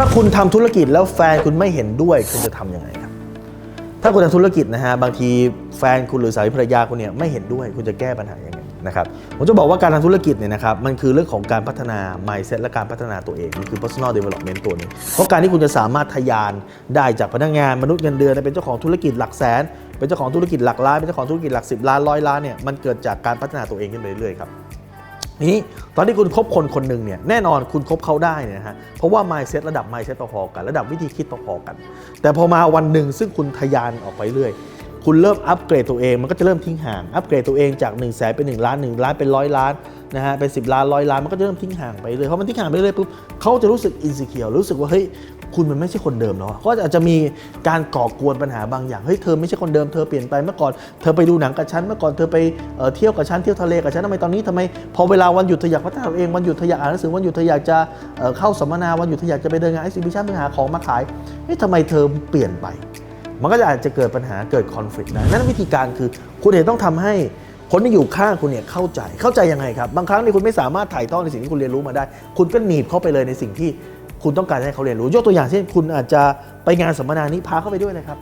ถ้าคุณทำธุรกิจแล้วแฟนคุณไม่เห็นด้วยคุณจะทำยังไงครับ ถ้าคุณทำธุรกิจนะฮะบางทีแฟนคุณหรือสามีภรรยาคุณเนี่ยไม่เห็นด้วยคุณจะแก้ปัญหายังไงนะครับผมจะบอกว่าการทำธุรกิจเนี่ยนะครับมันคือเรื่องของการพัฒนา mindset และการพัฒนาตัวเองมันคือ personal development ตัวนึงเพราะการที่คุณจะสามารถทะยานได้จากพนักงานมนุษย์เงินเดือนเป็นเจ้าของธุรกิจหลักแสน เป็นเจ้าของธุรกิจหลักล้านเป็นเจ้าของธุรกิจหลักสิบล้านร้อยล้านเนี่ยมันเกิดจากการพัฒนาตัวเองขึ้นไปเรื่อยๆครับ นี้ตอนที่คุณคบคนคนหนึ่งเนี่ยแน่นอนคุณคบเขาได้เนี่ยนะฮะเพราะว่า mindset ระดับ mindset ต่อพอกัน ระดับวิธีคิดต่อพอกัน แต่พอมาวันหนึ่งซึ่งคุณทะยานออกไปเรื่อย คุณเริ่มอัปเกรดตัวเองมันก็จะเริ่มทิ้งห่างอัปเกรดตัวเองจาก1นึ่งแสนเป็น1ล้าน1ล้านเป็นร้อยล้านนะฮะเป็น10 ล้านร้อยล้านมันก็จะเริ่มทิ้งห่างไปเรื่อยเพราะมันทิ้งห่างไปเรื่อยปุ๊บเขาจะรู้สึกอินสิเคียวรู้สึกว่าเฮ้ยคุณมันไม่ใช่คนเดิมแล้วอะเขาอาจจะมีการก่อกวนปัญหาบางอย่างเฮ้ยเธอไม่ใช่คนเดิมเธอเปลี่ยนไปเมื่อก่อนเธอไปดูหนังกับฉันเมื่อก่อนเธอไปเที่ยวกับฉันเที่ยวทะเลกับฉันทำไมตอนนี้ทำไมพอเวลาวันหยุดเธออยากพัฒนาตัวเองวันหยุดเธออยากอ่านหนังสือวันหยุดเธออยากจะเข้าสัมมนาวันหยุดเธออยากจะไปเดินงาน e อ h i บิชันเพื่อหาของมาขายเฮ้ยทำไมเธอเปลี่ยนไป มันก็จะอาจจะเกิดปัญหาเกิดคอน FLICT ได้นั่นวิธีการคือคุณเนี่ยต้องทำให้คนที่อยู่ข้างคุณเนี่ยเข้าใจเข้าใจยังไงครับ บางครั้งนี่คุณไม่สามารถถ่ายทอดในสิ่งที่คุณเรียนรู้มาได้ คุณก็หนีบเข้าไปเลยในสิ่งที่คุณต้องการให้เขาเรียนรู้ ยกตัวอย่างเช่น คุณอาจจะไปงานสัมมนานี้พาเข้าไปด้วยเลยครับ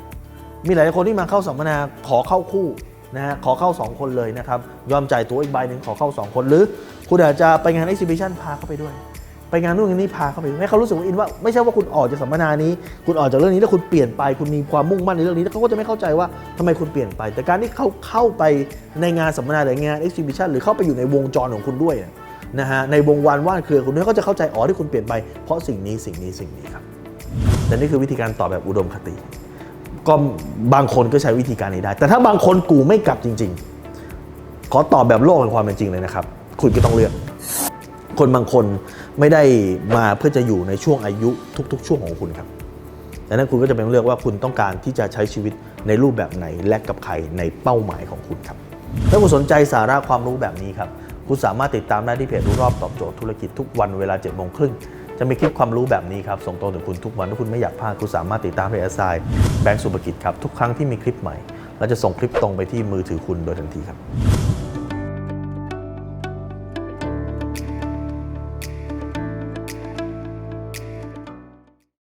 มีหลายคนที่มาเข้าสัมมนาขอเข้าคู่นะฮะขอเข้า 2 คนเลยนะครับ ยอมจ่ายตัวอีกใบหนึ่งขอเข้า 2 คนหรือ คุณอาจจะไปงาน exhibition พาเข้าไปด้วย ไปงานนู่นงานนี้พาเข้าไปให้เขารู้สึกว่าอินว่าไม่ใช่ว่าคุณออกจากสัมมนานี้ คุณออกจากเรื่องนี้แล้วคุณเปลี่ยนไป คุณมีความมุ่งมั่นในเรื่องนี้แล้วเขาก็จะไม่เข้าใจว่าทำไมคุณเปลี่ยนไป แต่การที่เขาเข้าไปในงานสัมมนาหรืองาน exhibition หรือเข้าไปอยู่ในวงจรของคุณด้วยนะฮะในวงวานว่านเครือคุณเนี่ยเขาจะเข้าใจอ๋อที่คุณเปลี่ยนไปเพราะสิ่งนี้สิ่งนี้สิ่งนี้ครับแต่นี่คือวิธีการตอบแบบอุดมคติ ก็บางคนก็ใช้วิธีการนี้ได้ แต่ถ้าบางคนกูไม่กลับจริง ๆ ขอตอบแบบโลกแห่งความเป็นจริงเลยนะครับ คุณก็ต้องเลือก คนบางคน ไม่ได้มาเพื่อจะอยู่ในช่วงอายุทุก ๆ ช่วงของคุณครับดังนั้นคุณก็จะเป็นเลือกว่าคุณต้องการที่จะใช้ชีวิตในรูปแบบไหนและกับใครในเป้าหมายของคุณครับถ้าคุณสนใจสาระความรู้แบบนี้ครับคุณสามารถติดตามได้ที่เพจรู้รอบตอบโจทย์ธุรกิจทุกวันเวลา7จ็ดโมงครึ่งจะมีคลิปความรู้แบบนี้ครับส่งตรงถึงคุณทุกวันถ้าคุณไม่อยากพลาดคุณสามารถติดตามเพจแอสไซแบงก์สุภกิจครับทุกครั้งที่มีคลิปใหม่เราจะส่งคลิปตรงไปที่มือถือคุณโดยทันทีครับ